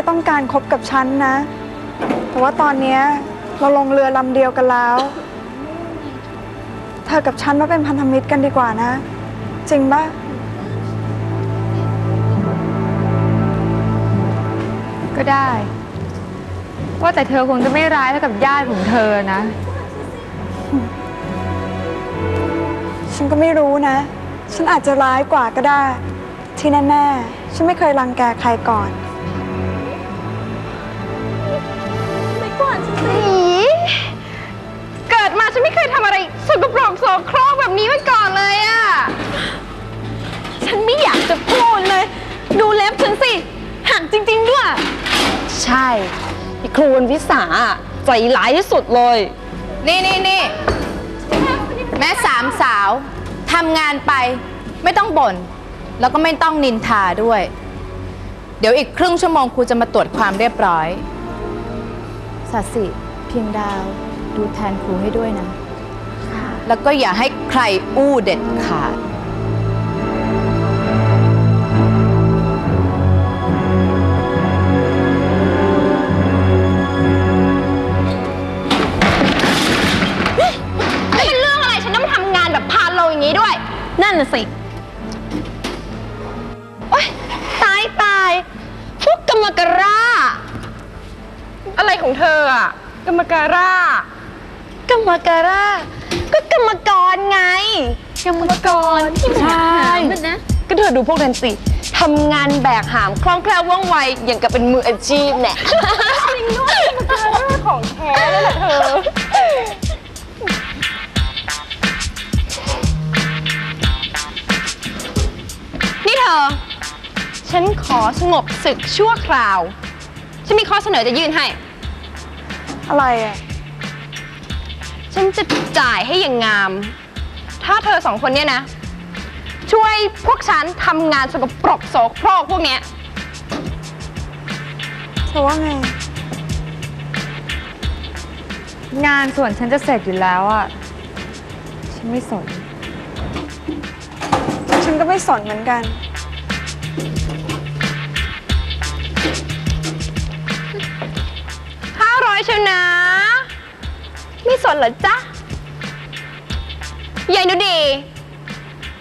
อาจจะไม่ต้องการคบกับฉันนะ แต่ว่าตอนเนี้ยเราลงเรือลำเดียวกันแล้ว เธอกับฉันมาเป็นพันธมิตรกันดีกว่านะ จริงปะก็ได้ ว่าแต่เธอคงจะไม่ร้ายเท่ากับญาติของเธอนะ ฉันก็ไม่รู้นะ ฉันอาจจะร้ายกว่าก็ได้ ที่แน่ๆ ฉันไม่เคยรังแกใครก่อน เกิดมาฉันไม่เคยทำอะไรสกปรกโสโครกแบบนี้มาก่อนเลยอะฉันไม่อยากจะพูดเลย ดูเล็บฉันสิหักจริง ๆ ด้วย ใช่ไอ้ครูวันวิสาอะใจร้ายที่สุดเลย นี่นี่นี่แม่สามสาวทำงานไปไม่ต้องบ่นแล้วก็ไม่ต้องนินทาด้วย เดี๋ยวอีกครึ่งชั่วโมงครูจะมาตรวจความเรียบร้อย สัตสิเพียงดาวดูแทนครูให้ด้วยนะ แล้วก็อย่าให้ใครอู้เด็ดขาดากรรมการ่าก็กรรมกรไง กรรมกรที่ใช่นะ ก็เธอดูพวกนั้นสิทำงานแบกหามคล่องแคล่วว่องไวอย่างกับเป็นมืออาชีพแน่จริงด้วยกรรมการ่าของแท้เลยแหละเธอนี่เธอ ฉันขอสงบศึกชั่วคราว ฉันมีข้อเสนอจะยื่นให้ อะไรอะ ฉันจะจ่ายให้อย่างงาม ถ้าเธอสองคนเนี่ยนะ ช่วยพวกฉันทำงานสกปรกโสโครกพวกเนี้ย เธอว่าไง งานส่วนฉันจะเสร็จอยู่แล้วอะฉันไม่สน ฉันก็ไม่สนเหมือนกัน นเหรอจ๊ะยายหนูดี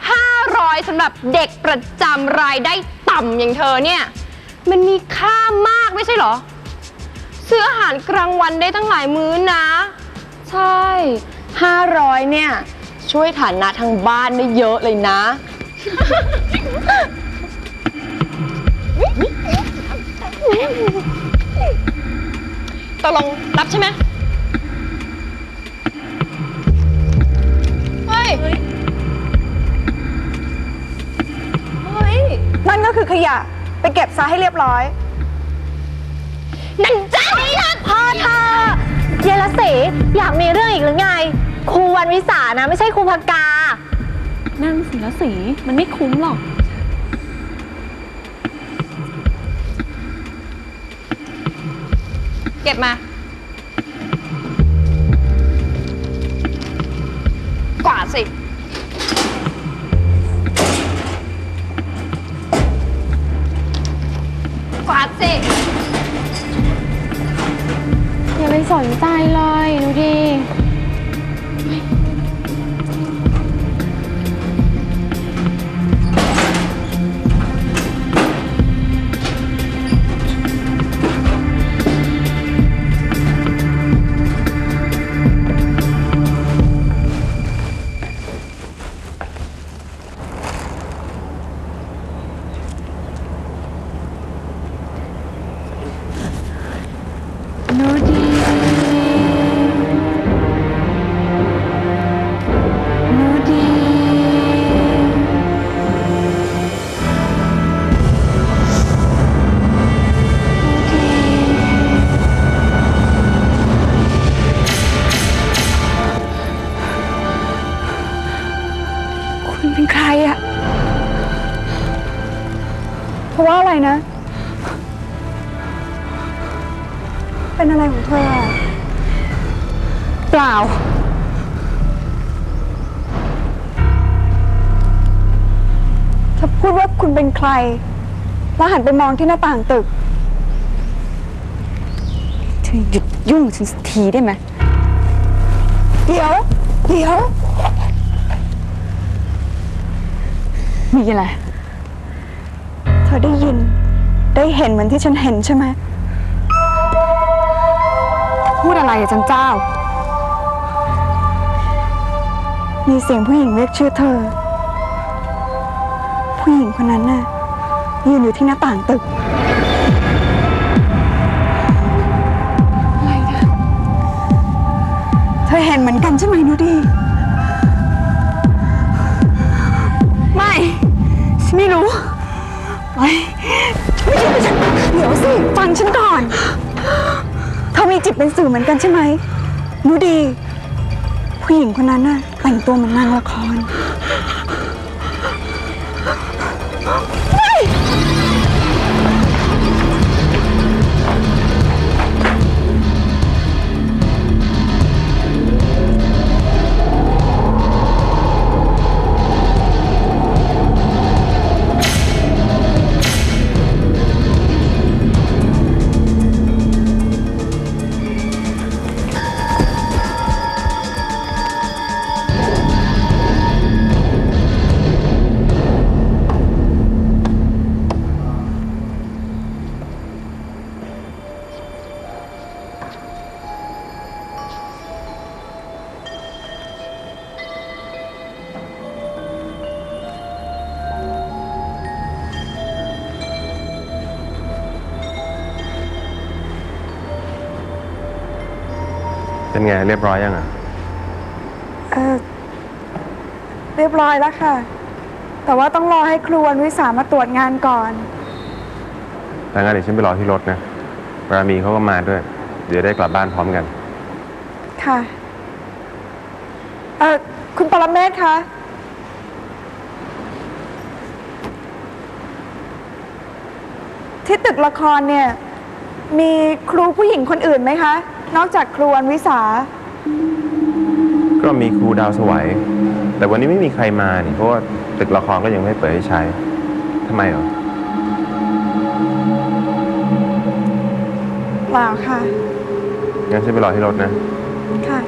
ห้าร้อยสำหรับเด็กประจำรายได้ต่ำอย่างเธอเนี่ย มันมีค่ามากไม่ใช่เหรอ ซื้ออาหารกลางวันได้ตั้งหลายมื้อนะ ใช่ 500 เนี่ย ช่วยฐานะทางบ้านได้เยอะเลยนะ ตกลงรับใช่ไหม ยเฮ้ย นั่นก็คือขยะ ไปเก็บซะให้เรียบร้อย นั่นจ้าพ่อเธอเยลสีอยากมีเรื่องอีกหรือไง ครูวันวิสานะ ไม่ใช่ครูพกา นั่นสิละสีมันไม่คุ้มหรอก เก็บมา กว คุณเป็นใคร แล้วหันไปมองที่หน้าต่างตึกธอหยุดยุ่งกับฉันสักทีได้ไหม เดี๋ยว เดี๋ยว มีอะไร เธอได้ยิน ได้เห็นเหมือนที่ฉันเห็นใช่ไหม พูดอะไรอะจันเจ้า มีเสียงผู้หญิงเรียกชื่อเธอ ผู้หญิงคนนั้นน่ะยืนอยู่ที่หน้าต่างตึก อะไรเธอเห็นเหมือนกันใช่ไหมนูดี ไม่ฉันไม่รู้ไปไม่ใช่ไม่ใช่เดี๋ยวสิ ฟังฉันก่อน เธอมีจิตเป็นสื่อเหมือนกันใช่ไหมนูดี ผู้หญิงคนนั้นน่ะแต่งตัวเหมือนนางละคร เป็นไงเรียบร้อยยังอะ เออเรียบร้อยแล้วค่ะ แต่ว่าต้องรอให้ครูวันวิสามาตรวจงานก่อนแต่งั้นเดี๋ยวฉันไปรอที่รถนะรามีเขาก็มาด้วย เดี๋ยวได้กลับบ้านพร้อมกัน ค่ะ เออคุณปรเมศคะที่ตึกละครเนี่ย มีครูผู้หญิงคนอื่นไหมคะ นอกจากครูวันวิสา ก็มีครูดาวสวัย แต่วันนี้ไม่มีใครมานี่เพราะว่าตึกละครก็ยังไม่เปิดให้ใช้ทำไมเหรอเปล่าค่ะ งั้นฉันไปรอที่รถนะ ค่ะ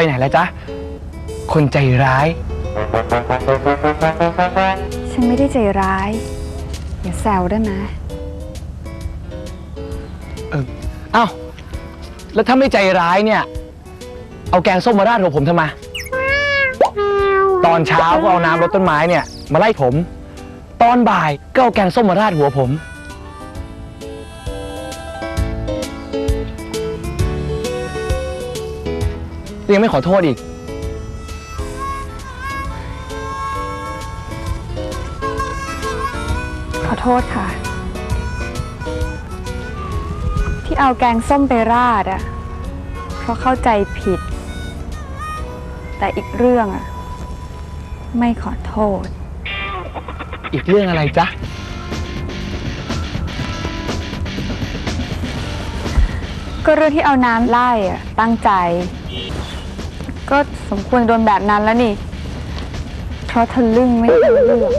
ไปไหนแล้วจ๊ะ คนใจร้าย ฉันไม่ได้ใจร้าย อย่าแซวได้ไหมเอ้า แล้วถ้าไม่ใจร้ายเนี่ย เอาแกงส้มมาราดหัวผมทำไม ตอนเช้าก็เอาน้ำรดต้นไม้เนี่ย มาไล่ผม ตอนบ่ายก็เอาแกงส้มมาราดหัวผม ยังไม่ขอโทษอีก ขอโทษค่ะ ที่เอาแกงส้มไปราดอะเพราะเข้าใจผิด แต่อีกเรื่องอะไม่ขอโทษ อีกเรื่องอะไรจ๊ะ ก็เรื่องที่เอาน้ำไล่อะตั้งใจ ก็สมควรโดนแบบนั้นแล้วนี่ เพราะทะลึ่งไม่รู้เรื่อง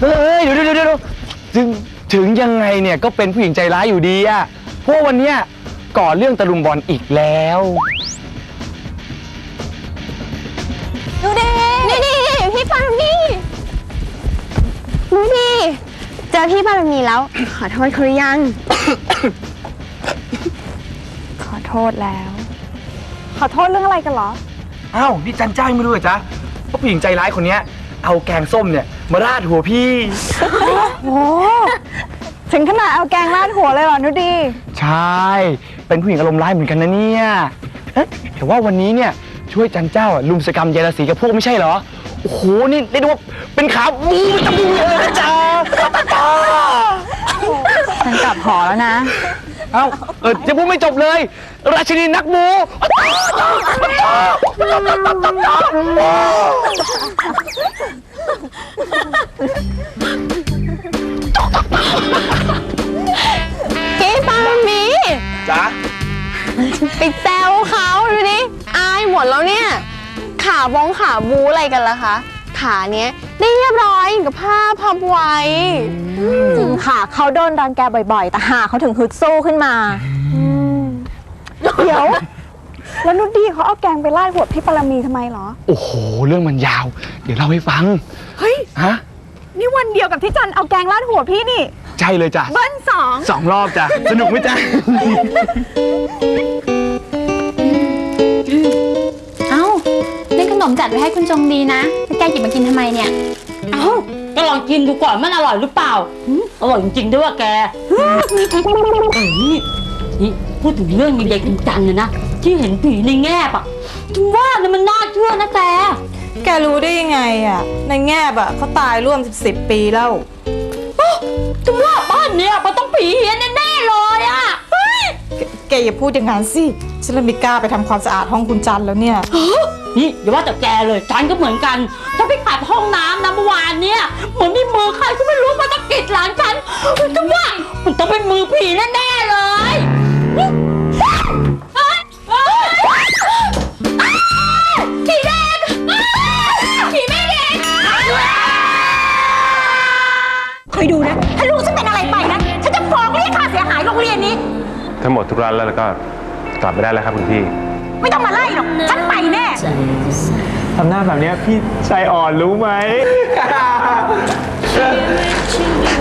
เฮ้ยเดี๋ยวเดี๋ยวเดี๋ยวถึงถึงยังไงเนี่ยก็เป็นผู้หญิงใจร้ายอยู่ดีอะเพราะวันเนี้ยก่อเรื่องตะลุมบอลอีกแล้วนี่นี่พี่ปามี่ดูดิ เจอพี่ปามีแล้ว ขอโทษเขาหรือยังขอ โทษแล้ว ขอโทษเรื่องอะไรกันเหรอ อ้าวนี่จันจ้างไม่รู้เหรอจ๊ะว่าผู้หญิงใจร้ายคนเนี้ย เอาแกงส้มเนี่ย มาราดหัวพี่ โอ้ถึงขนาดเอาแกงราดหัวเลยเหรอนุดี ใช่ เป็นผู้หญิงอารมณ์ร้ายเหมือนกันนะเนี่ยเอ๊ะแต่ว่าวันนี้เนี่ยช่วยจันเจ้าอะลุมสกรรมเยายราศีกับพวกไม่ใช่เหรอ โอ้โห นี่เรียกได้ว่าเป็นขาบูตะบูเลยนะจ๊ะ ฉันฉันกลับหอแล้วนะ เอ้าเออจะพูดไม่จบเลย ราชินีนักบูพี่ปามีจ๊ะไปแซวเขาดูดิอายหมดแล้วเนี่ย ขาบ้องขาบูอะไรกันล่ะคะ ขาเนี้ยเรียบร้อยกับผ้าพับไว้จริงค่ะ เขาโดนรังแกบ่อย ๆ แต่หาเขาถึงฮึดสู้ขึ้นมา เดี๋ยว แล้วนุดดี้เขาเอาแกงไปราดหัวพี่ปรมีทำไมเหรอ โอ้โห เรื่องมันยาว เดี๋ยวเล่าให้ฟัง เฮ้ย ฮะ นี่วันเดียวกับที่จันเอาแกงราดหัวพี่นี่ ใช่เลยจ้ะ เบิ้ลสองสองรอบจ้ะ สนุกไหมจ๊ะเอ้า นี่ขนมจัดไว้ให้คุณจงดีนะแล้วแกหยิบมากินทำไมเนี่ย เอ้าก็ลองกินดูก่อนมันอร่อยหรือเปล่าหืมอร่อยจริงๆด้วยว่าแกเอ้ยนี่นี่พูดถึงเรื่องมีเด็กจริงจังเลยนะ ที่เห็นผีในแง่บอะถึงว่าเนี่ยมันน่าเชื่อนะแก แกรู้ได้ยังไงอะ ในแง่บะเขาตายร่วม 10 ปีแล้ว ถึงว่าบ้านเนี่ยมันต้องผีเฮี้ยนแน่ๆเลยอะเฮ้ยแกอย่าพูดอย่างนั้นสิ ฉันเลยไมีกล้าไปทำความสะอาดห้องคุณจันแล้วเนี่ย นี่อย่าว่าแต่แกเลยฉันก็เหมือนกันฉันไปขัดห้องน้ำนะเมื่อวานเนี่ยเหมือนมีมือใครก็ไม่รู้มาตะกิดหลังฉันถึงว่ามันต้องเป็นมือผีแน่ๆเลยผีแดงผีแม่แดงคอยดูนะ ถ้าลูกฉันเป็นอะไรไปนะ ฉันจะฟ้องเรียกค่าเสียหายโรงเรียนนี้ ทั้งหมดทุกร้านแล้วแล้วก็กลับไปได้แล้วครับคุณพี่ ไม่ต้องมาไล่หรอก ฉันไปแน่ ทำหน้าแบบนี้พี่ใจอ่อนรู้ไหม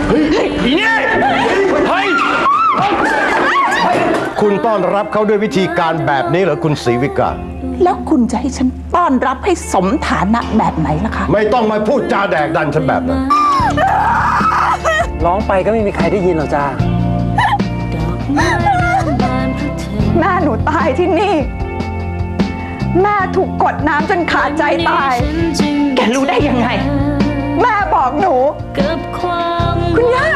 เฮ้ยผีเนี่ยเฮ้ยคุณต้อนรับเขาด้วยวิธีการแบบนี้เหรอคุณศรีวิกา แล้วคุณจะให้ฉันต้อนรับให้สมฐานะแบบไหนล่ะคะ ไม่ต้องมาพูดจาแดกดันฉันแบบนั้น ร้องไปก็ไม่มีใครได้ยินหรอกจ้าแม่หนูตายที่นี่ แม่ถูกกดน้ำจนขาดใจตาย แกรู้ได้ยังไง แม่บอกหนู คุณย่า